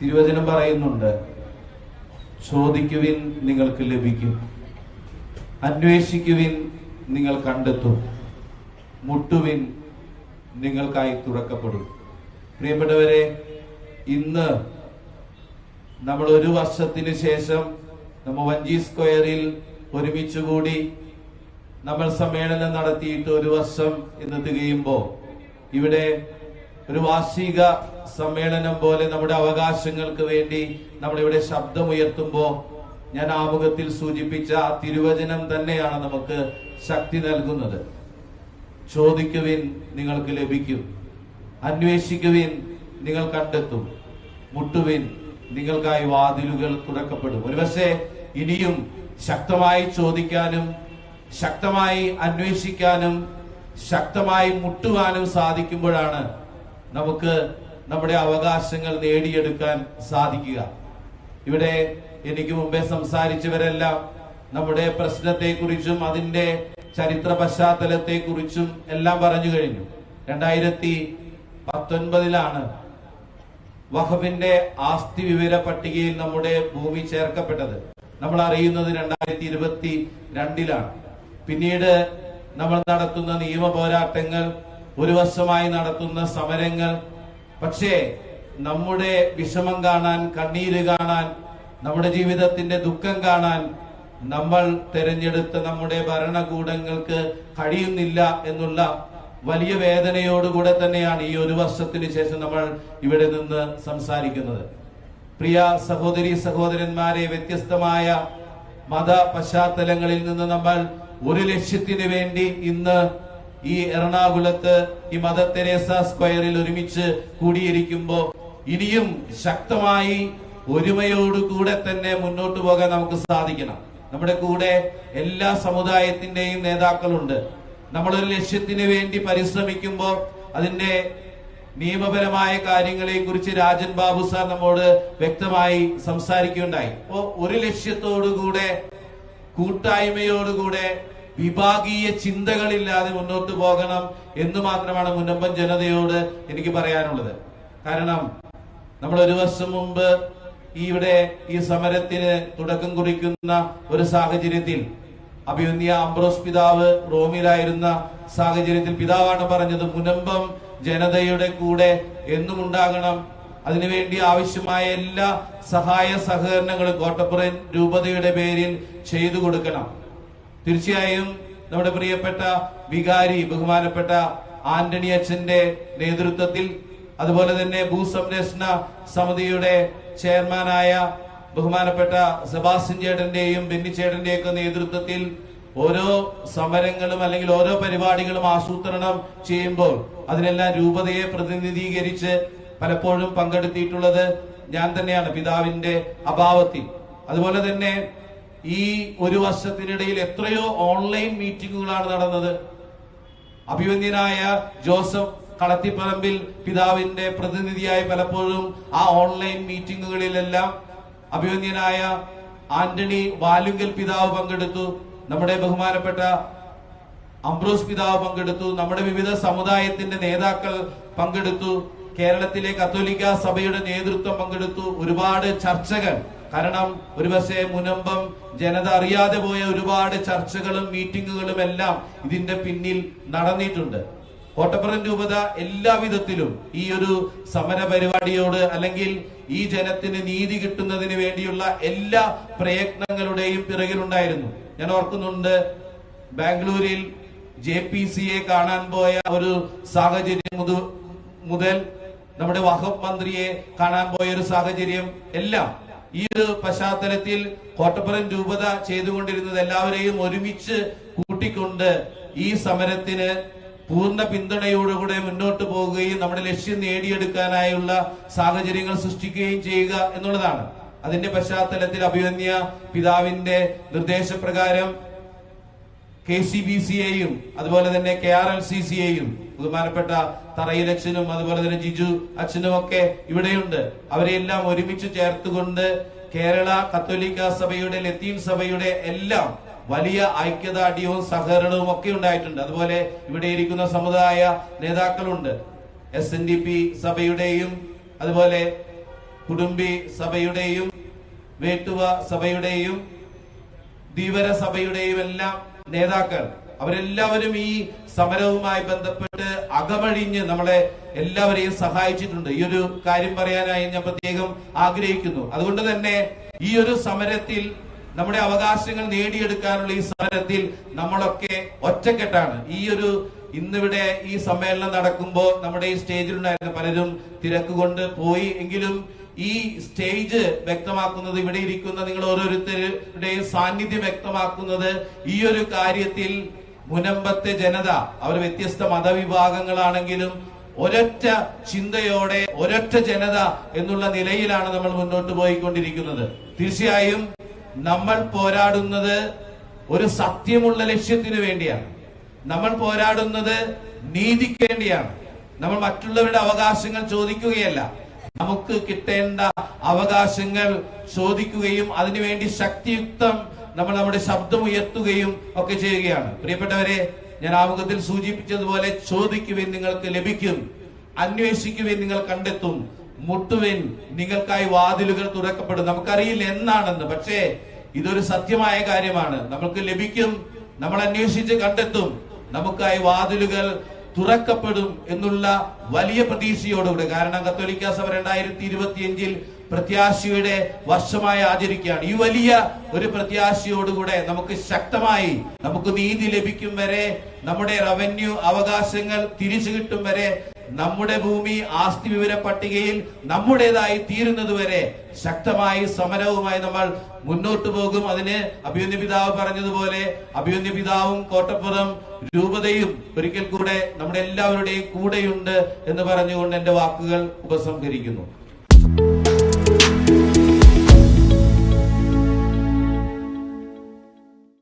തിരുവചനം പറയുന്നുണ്ട് ചോദിക്കുവിൻ നിങ്ങൾക്ക് ലഭിക്കും അന്വേഷിക്കുവിൻ നിങ്ങൾ കണ്ടെത്തും മുട്ടുവിൻ നിങ്ങൾക്കായി തുറക്കപ്പെടും. പ്രിയപ്പെട്ടവരെ ഇന്ന് നമ്മൾ ഒരു വർഷത്തിന് ശേഷം നമ്മൾ വഞ്ചി സ്ക്വയറിൽ ഒരുമിച്ചുകൂടി നമ്മൾ സമ്മേളനം നടത്തിയിട്ട് ഒരു വർഷം എന്ന് തികയുമ്പോ ഇവിടെ ഒരു വാർഷിക സമ്മേളനം പോലെ നമ്മുടെ അവകാശങ്ങൾക്ക് വേണ്ടി നമ്മളിവിടെ ശബ്ദമുയർത്തുമ്പോ ഞാൻ ആമുഖത്തിൽ സൂചിപ്പിച്ച തിരുവചനം തന്നെയാണ് നമുക്ക് ശക്തി നൽകുന്നത്. ചോദിക്കുവിൻ നിങ്ങൾക്ക് ലഭിക്കും. അന്വേഷിക്കുവിൻ നിങ്ങൾ കണ്ടെത്തും. മുട്ടുവിൻ നിങ്ങൾക്കായി വാതിലുകൾ തുറക്കപ്പെടും. ഒരുപക്ഷെ ഇനിയും ശക്തമായി ചോദിക്കാനും ശക്തമായി അന്വേഷിക്കാനും ശക്തമായി മുട്ടുവാനും സാധിക്കുമ്പോഴാണ് നമുക്ക് നമ്മുടെ അവകാശങ്ങൾ നേടിയെടുക്കാൻ സാധിക്കുക. ഇവിടെ എനിക്ക് മുമ്പേ സംസാരിച്ചവരെല്ലാം നമ്മുടെ പ്രശ്നത്തെക്കുറിച്ചും അതിന്റെ ചരിത്ര പശ്ചാത്തലത്തെക്കുറിച്ചും എല്ലാം പറഞ്ഞു കഴിഞ്ഞു. രണ്ടായിരത്തി പത്തൊൻപതിലാണ് വഖഫിന്റെ ആസ്തി വിവര പട്ടികയിൽ നമ്മുടെ ഭൂമി ചേർക്കപ്പെട്ടത്. നമ്മൾ അറിയുന്നത് രണ്ടായിരത്തി ഇരുപത്തി രണ്ടിലാണ് പിന്നീട് നമ്മൾ നടത്തുന്ന നിയമ പോരാട്ടങ്ങൾ ഒരു വർഷമായി നടത്തുന്ന സമരങ്ങൾ. പക്ഷേ നമ്മുടെ വിഷമം കാണാൻ കണ്ണീര് കാണാൻ നമ്മുടെ ജീവിതത്തിന്റെ ദുഃഖം കാണാൻ നമ്മൾ തെരഞ്ഞെടുത്ത നമ്മുടെ ഭരണകൂടങ്ങൾക്ക് കഴിയുന്നില്ല എന്നുള്ള വലിയ വേദനയോടുകൂടെ തന്നെയാണ് ഈ ഒരു വർഷത്തിന് ശേഷം നമ്മൾ ഇവിടെ നിന്ന് സംസാരിക്കുന്നത്. പ്രിയ സഹോദരി സഹോദരന്മാരെ വ്യത്യസ്തമായ മത പശ്ചാത്തലങ്ങളിൽ നിന്ന് നമ്മൾ ഒരു ലക്ഷ്യത്തിന് വേണ്ടി ഇന്ന് ഈ എറണാകുളത്ത് ഈ മദർ തെരേസ സ്ക്വയറിൽ ഒരുമിച്ച് കൂടിയിരിക്കുമ്പോൾ ഇനിയും ശക്തമായി ഒരുമയോടുകൂടെ തന്നെ മുന്നോട്ട് പോകാൻ നമുക്ക് സാധിക്കണം. നമ്മുടെ കൂടെ എല്ലാ സമുദായത്തിന്റെയും നേതാക്കളുണ്ട്. നമ്മളൊരു ലക്ഷ്യത്തിന് വേണ്ടി പരിശ്രമിക്കുമ്പോൾ അതിന്റെ നിയമപരമായ കാര്യങ്ങളെ കുറിച്ച് രാജൻ ബാബു സാർ നമ്മോട് വ്യക്തമായി സംസാരിക്കുകയുണ്ടായി. അപ്പോ ഒരു ലക്ഷ്യത്തോടുകൂടെ കൂട്ടായ്മയോടുകൂടെ വിഭാഗീയ ചിന്തകളില്ലാതെ മുന്നോട്ട് പോകണം എന്ന് മാത്രമാണ് മുന്നമ്പൻ ജനതയോട് എനിക്ക് പറയാനുള്ളത്. കാരണം നമ്മൾ ഒരു വർഷം മുമ്പ് ഇവിടെ ഈ സമരത്തിന് തുടക്കം കുറിക്കുന്ന ഒരു സാഹചര്യത്തിൽ അഭിയുന്നിയ അംബ്രോസ് പിതാവ് റോമിലായിരുന്ന സാഹചര്യത്തിൽ പിതാവാണ് പറഞ്ഞത് മുനമ്പം ജനതയുടെ കൂടെ എന്നും ഉണ്ടാകണം. അതിനുവേണ്ടി ആവശ്യമായ എല്ലാ സഹായ സഹകരണങ്ങളും കോട്ടപ്പുറം രൂപതയുടെ പേരിൽ ചെയ്തു കൊടുക്കണം. തീർച്ചയായും നമ്മുടെ പ്രിയപ്പെട്ട വികാരി ബഹുമാനപ്പെട്ട ആന്റണി അച്ഛന്റെ നേതൃത്വത്തിൽ അതുപോലെ തന്നെ ഭൂസംരക്ഷണ സമിതിയുടെ ചെയർമാനായ ബഹുമാനപ്പെട്ട സെബാസ്റ്റ്യൻ ചേട്ടന്റെയും ബെന്നി ചേട്ടന്റെയും ഒക്കെ നേതൃത്വത്തിൽ ഓരോ സമരങ്ങളും അല്ലെങ്കിൽ ഓരോ പരിപാടികളും ആസൂത്രണം ചെയ്യുമ്പോൾ അതിനെല്ലാം രൂപതയെ പ്രതിനിധീകരിച്ച് പലപ്പോഴും പങ്കെടുത്തിട്ടുള്ളത് ഞാൻ തന്നെയാണ് പിതാവിന്റെ അഭാവത്തിൽ. അതുപോലെ തന്നെ ഈ ഒരു വർഷത്തിനിടയിൽ എത്രയോ ഓൺലൈൻ മീറ്റിങ്ങുകളാണ് നടന്നത്. അഭിമന്യനായ ജോസഫ് കളത്തിപ്പറമ്പിൽ പിതാവിന്റെ പ്രതിനിധിയായി പലപ്പോഴും ആ ഓൺലൈൻ മീറ്റിംഗുകളിലെല്ലാം അഭിമന്യനായ ആന്റണി വാലുങ്കൽ പിതാവ് പങ്കെടുത്തു. നമ്മുടെ ബഹുമാനപ്പെട്ട അംബ്രോസ് പിതാവ് പങ്കെടുത്തു. നമ്മുടെ വിവിധ സമുദായത്തിന്റെ നേതാക്കൾ പങ്കെടുത്തു. കേരളത്തിലെ കത്തോലിക്ക സഭയുടെ നേതൃത്വം പങ്കെടുത്തു. ഒരുപാട് ചർച്ചകൾ കാരണം ഒരുപക്ഷെ മുനമ്പം ജനത അറിയാതെ പോയ ഒരുപാട് ചർച്ചകളും മീറ്റിങ്ങുകളും എല്ലാം ഇതിന്റെ പിന്നിൽ നടന്നിട്ടുണ്ട്. കോട്ടപ്പുറം രൂപത എല്ലാവിധത്തിലും ഈ ഒരു സമര പരിപാടിയോട് അല്ലെങ്കിൽ ഈ ജനത്തിന് നീതി കിട്ടുന്നതിന് വേണ്ടിയുള്ള എല്ലാ പ്രയത്നങ്ങളുടെയും പിറകിലുണ്ടായിരുന്നു. ഞാൻ ഓർക്കുന്നുണ്ട് ബാംഗ്ലൂരിൽ ജെ പി സിയെ കാണാൻ പോയ ഒരു സാഹചര്യം മുതൽ നമ്മുടെ വഖഫ് മന്ത്രിയെ കാണാൻ പോയ ഒരു സാഹചര്യം എല്ലാം ഈ ഒരു പശ്ചാത്തലത്തിൽ കോട്ടപ്പുറം രൂപത ചെയ്തുകൊണ്ടിരുന്നത് എല്ലാവരെയും ഒരുമിച്ച് കൂട്ടിക്കൊണ്ട് ഈ സമരത്തിന് പൂർണ പിന്തുണയോടുകൂടെ മുന്നോട്ട് പോവുകയും നമ്മുടെ ലക്ഷ്യം നേടിയെടുക്കാനായുള്ള സാഹചര്യങ്ങൾ സൃഷ്ടിക്കുകയും ചെയ്യുക എന്നുള്ളതാണ്. അതിന്റെ പശ്ചാത്തലത്തിൽ അഭിമന്യ പിതാവിന്റെ നിർദ്ദേശപ്രകാരം കെ സി ബി സിയെയും അതുപോലെ തന്നെ കെ ആർ എൽ സി സിയെയും ബഹുമാനപ്പെട്ട തറയിൽ അച്ഛനും അതുപോലെ തന്നെ ജിജു അച്ഛനും ഒക്കെ ഇവിടെയുണ്ട്. അവരെല്ലാം ഒരുമിച്ച് ചേർത്തുകൊണ്ട് കേരള കത്തോലിക്ക സഭയുടെ ലത്തീൻ സഭയുടെ എല്ലാം വലിയ ഐക്യദാർഢ്യവും സഹകരണവും ഒക്കെ ഉണ്ടായിട്ടുണ്ട്. അതുപോലെ ഇവിടെ ഇരിക്കുന്ന സമുദായ നേതാക്കളുണ്ട്. എസ് എൻ ഡി പി സഭയുടെയും അതുപോലെ കുടുംബി സഭയുടെയും വേട്ടുവ സഭയുടെയും ധീവര സഭയുടെയും എല്ലാം നേതാക്കൾ. അവരെല്ലാവരും ഈ സമരവുമായി ബന്ധപ്പെട്ട് അകമഴിഞ്ഞ് നമ്മളെ എല്ലാവരെയും സഹായിച്ചിട്ടുണ്ട്. ഈ ഒരു കാര്യം പറയാനായി ഞാൻ പ്രത്യേകം ആഗ്രഹിക്കുന്നു. അതുകൊണ്ട് തന്നെ ഈ ഒരു സമരത്തിൽ നമ്മുടെ അവകാശങ്ങൾ നേടിയെടുക്കാനുള്ള ഈ സമരത്തിൽ നമ്മളൊക്കെ ഒറ്റക്കെട്ടാണ്. ഈ ഒരു ഇന്നിവിടെ ഈ സമ്മേളനം നടക്കുമ്പോൾ നമ്മുടെ ഈ സ്റ്റേജിലുണ്ടായിരുന്ന പലരും തിരക്ക് കൊണ്ട് പോയി. എങ്കിലും ഈ സ്റ്റേജ് വ്യക്തമാക്കുന്നത് ഇവിടെ ഇരിക്കുന്ന നിങ്ങൾ ഓരോരുത്തരുടെയും സാന്നിധ്യം വ്യക്തമാക്കുന്നത് ഈ ഒരു കാര്യത്തിൽ മുനമ്പത്തെ ജനത അവർ വ്യത്യസ്ത മതവിഭാഗങ്ങളാണെങ്കിലും ഒരൊറ്റ ചിന്തയോടെ ഒരൊറ്റ ജനത എന്നുള്ള നിലയിലാണ് നമ്മൾ മുന്നോട്ട് പോയിക്കൊണ്ടിരിക്കുന്നത്. തീർച്ചയായും നമ്മൾ പോരാടുന്നത് ഒരു സത്യമുള്ള ലക്ഷ്യത്തിന് വേണ്ടിയാണ്. നമ്മൾ പോരാടുന്നത് നീതിക്ക് വേണ്ടിയാണ്. നമ്മൾ മറ്റുള്ളവരുടെ അവകാശങ്ങൾ ചോദിക്കുകയല്ല. നമുക്ക് കിട്ടേണ്ട അവകാശങ്ങൾ ചോദിക്കുകയും അതിനുവേണ്ടി ശക്തിയുക്തം നമ്മൾ നമ്മുടെ ശബ്ദം ഉയർത്തുകയും ഒക്കെ ചെയ്യുകയാണ്. പ്രിയപ്പെട്ടവരെ ഞാൻ ആമുഖത്തിൽ സൂചിപ്പിച്ചതുപോലെ ചോദിക്കുവിൻ നിങ്ങൾക്ക് ലഭിക്കും അന്വേഷിക്കുവിൻ നിങ്ങൾ കണ്ടെത്തും മുട്ടുവിൻ നിങ്ങൾക്കായി വാതിലുകൾ തുറക്കപ്പെടും. നമുക്കറിയില്ല എന്നാണെന്ന് പക്ഷേ ഇതൊരു സത്യമായ കാര്യമാണ്. നമുക്ക് ലഭിക്കും നമ്മൾ അന്വേഷിച്ച് കണ്ടെത്തും നമുക്കായി വാതിലുകൾ തുറക്കപ്പെടും എന്നുള്ള വലിയ പ്രതീക്ഷയോടുകൂടെ. കാരണം കത്തോലിക്ക സഭ രണ്ടായിരത്തി ഇരുപത്തിയഞ്ചിൽ പ്രത്യാശയുടെ വർഷമായി ആചരിക്കുകയാണ്. ഈ വലിയ ഒരു പ്രത്യാശയോടുകൂടെ നമുക്ക് ശക്തമായി നമുക്ക് നീതി ലഭിക്കും വരെ നമ്മുടെ റവന്യൂ അവകാശങ്ങൾ തിരിച്ചു കിട്ടും വരെ നമ്മുടെ ഭൂമി ആസ്തി വിവര പട്ടികയിൽ നമ്മുടേതായി തീരുന്നതുവരെ ശക്തമായി സമരവുമായി നമ്മൾ മുന്നോട്ട് പോകും. അതിന് അഭിയുന്ന പിതാവ് പറഞ്ഞതുപോലെ അഭിയുന്ന പിതാവും കോട്ടപ്പുറം രൂപതയും ഒരിക്കൽ കൂടെ നമ്മുടെ എല്ലാവരുടെയും കൂടെയുണ്ട് എന്ന് പറഞ്ഞുകൊണ്ട് എന്റെ വാക്കുകൾ ഉപസംഹരിക്കുന്നു.